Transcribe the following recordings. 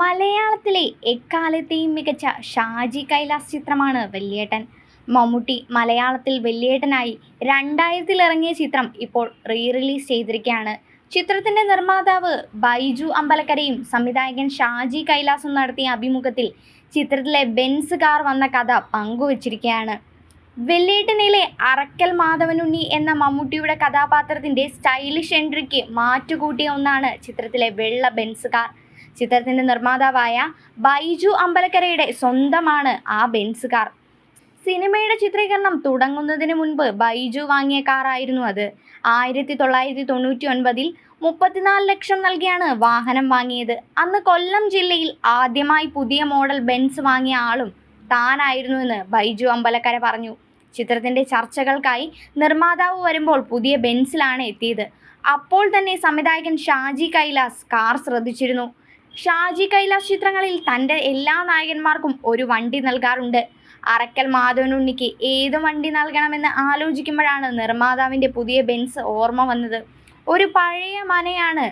മലയാളത്തിലെ എക്കാലത്തെയും മികച്ച ഷാജി കൈലാസ് ചിത്രമാണ് വെള്ളിയേട്ടൻ. മമ്മൂട്ടി മലയാളത്തിൽ വെള്ളിയേട്ടനായി രണ്ടായിരത്തിൽ ഇറങ്ങിയ ചിത്രം ഇപ്പോൾ റീ റിലീസ് ചെയ്തിരിക്കുകയാണ്. ചിത്രത്തിന്റെ നിർമ്മാതാവ് ബൈജു അമ്പലക്കരയും സംവിധായകൻ ഷാജി കൈലാസും നടത്തിയ അഭിമുഖത്തിൽ ചിത്രത്തിലെ ബെൻസ് കാർ വന്ന കഥ പങ്കുവച്ചിരിക്കുകയാണ്. വെള്ളേട്ടനിലെ അറക്കൽ മാധവനുണ്ണി എന്ന മമ്മൂട്ടിയുടെ കഥാപാത്രത്തിന്റെ സ്റ്റൈലിഷ് എൻട്രിക്ക് മാറ്റുകൂട്ടിയ ഒന്നാണ് ചിത്രത്തിലെ വെള്ള ബെൻസ് കാർ. ചിത്രത്തിന്റെ നിർമ്മാതാവായ ബൈജു അമ്പലക്കരയുടെ സ്വന്തമാണ് ആ ബെൻസ് കാർ സിനിമയുടെ ചിത്രീകരണം തുടങ്ങുന്നതിന് മുൻപ് ബൈജു വാങ്ങിയ കാറായിരുന്നു അത്. ആയിരത്തി തൊള്ളായിരത്തി തൊണ്ണൂറ്റി ഒൻപതിൽ മുപ്പത്തിനാല് ലക്ഷം നൽകിയാണ് വാഹനം വാങ്ങിയത്. അന്ന് കൊല്ലം ജില്ലയിൽ ആദ്യമായി പുതിയ മോഡൽ ബെൻസ് വാങ്ങിയ ആളും താനായിരുന്നുവെന്ന് ബൈജു അമ്പലക്കര പറഞ്ഞു. ചിത്രത്തിന്റെ ചർച്ചകൾക്കായി നിർമ്മാതാവ് വരുമ്പോൾ പുതിയ ബെൻസിലാണ് എത്തിയത്. അപ്പോൾ തന്നെ സംവിധായകൻ ഷാജി കൈലാസ് കാർ ശ്രദ്ധിച്ചിരുന്നു. ഷാജി കൈലാസ് ചിത്രങ്ങളിൽ തന്റെ എല്ലാ നായകന്മാർക്കും ഒരു വണ്ടി നൽകാറുണ്ട്. അറക്കൽ മാധവനുണ്ണിക്ക് ഏത് വണ്ടി നൽകണമെന്ന് ആലോചിക്കുമ്പോഴാണ് നിർമ്മാതാവിന്റെ പുതിയ ബെൻസ് ഓർമ്മ വന്നത്. ഒരു പഴയ മനയാണ്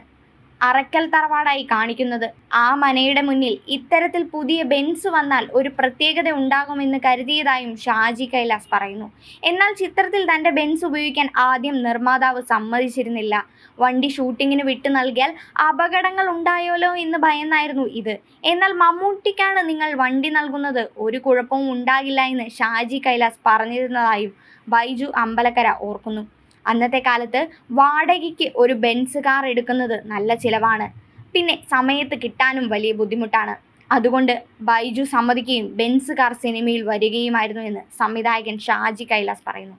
അറക്കൽ തറവാടായി കാണിക്കുന്നത്. ആ മനയുടെ മുന്നിൽ ഇത്തരത്തിൽ പുതിയ ബെൻസ് വന്നാൽ ഒരു പ്രത്യേകത ഉണ്ടാകുമെന്ന് കരുതിയതായും ഷാജി കൈലാസ് പറയുന്നു. എന്നാൽ ചിത്രത്തിൽ തന്റെ ബെൻസ് ഉപയോഗിക്കാൻ ആദ്യം നിർമ്മാതാവ് സമ്മതിച്ചിരുന്നില്ല. വണ്ടി ഷൂട്ടിങ്ങിന് വിട്ടു നൽകിയാൽ അപകടങ്ങൾ ഉണ്ടായോലോ എന്ന് ഭയന്നായിരുന്നു ഇത്. എന്നാൽ മമ്മൂട്ടിക്കാണ് നിങ്ങൾ വണ്ടി നൽകുന്നത്. ഒരു കുഴപ്പവും ഉണ്ടാകില്ല എന്ന് ഷാജി കൈലാസ് പറഞ്ഞിരുന്നതായും ബൈജു അമ്പലക്കര ഓർക്കുന്നു. അന്നത്തെ കാലത്ത് വാടകയ്ക്ക് ഒരു ബെൻസ് കാർ എടുക്കുന്നത് നല്ല ചിലവാണ്. പിന്നെ സമയത്ത് കിട്ടാനും വലിയ ബുദ്ധിമുട്ടാണ്. അതുകൊണ്ട് ബൈജു സമ്മതിക്കുകയും ബെൻസ് കാർ സിനിമയിൽ വരികയുമായിരുന്നു എന്ന് സംവിധായകൻ ഷാജി കൈലാസ് പറയുന്നു.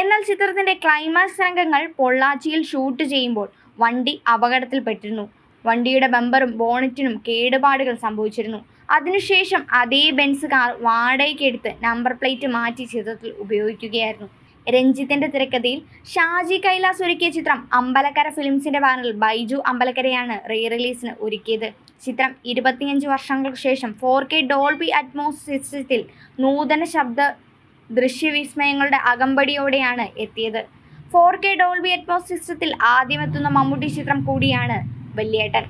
എന്നാൽ ചിത്രത്തിന്റെ ക്ലൈമാക്സ് രംഗങ്ങൾ പൊള്ളാച്ചിയിൽ ഷൂട്ട് ചെയ്യുമ്പോൾ വണ്ടി അപകടത്തിൽപ്പെട്ടിരുന്നു. വണ്ടിയുടെ ബമ്പറും ബോണറ്റിനും കേടുപാടുകൾ സംഭവിച്ചിരുന്നു. അതിനുശേഷം അതേ ബെൻസ് കാർ വാടകയ്ക്കെടുത്ത് നമ്പർ പ്ലേറ്റ് മാറ്റി ചിത്രത്തിൽ ഉപയോഗിക്കുകയായിരുന്നു. രഞ്ജിത്തിന്റെ തിരക്കഥയിൽ ഷാജി കൈലാസ് ഒരുക്കിയ ചിത്രം അമ്പലക്കര ഫിലിംസിന്റെ ബാനറിൽ ബൈജു അമ്പലക്കരയാണ് റീ റിലീസിന് ഒരുക്കിയത്. ചിത്രം ഇരുപത്തിയഞ്ച് വർഷങ്ങൾക്ക് ശേഷം ഫോർ കെ ഡോൾബി അറ്റ്മോസ് സിസ്റ്റത്തിൽ നൂതന ശബ്ദ ദൃശ്യവിസ്മയങ്ങളുടെ അകമ്പടിയോടെയാണ് എത്തിയത്. ഫോർ കെ ഡോൾബി അറ്റ്മോസ് സിസ്റ്റത്തിൽ ആദ്യമെത്തുന്ന മമ്മൂട്ടി ചിത്രം കൂടിയാണ് വല്യേട്ടൻ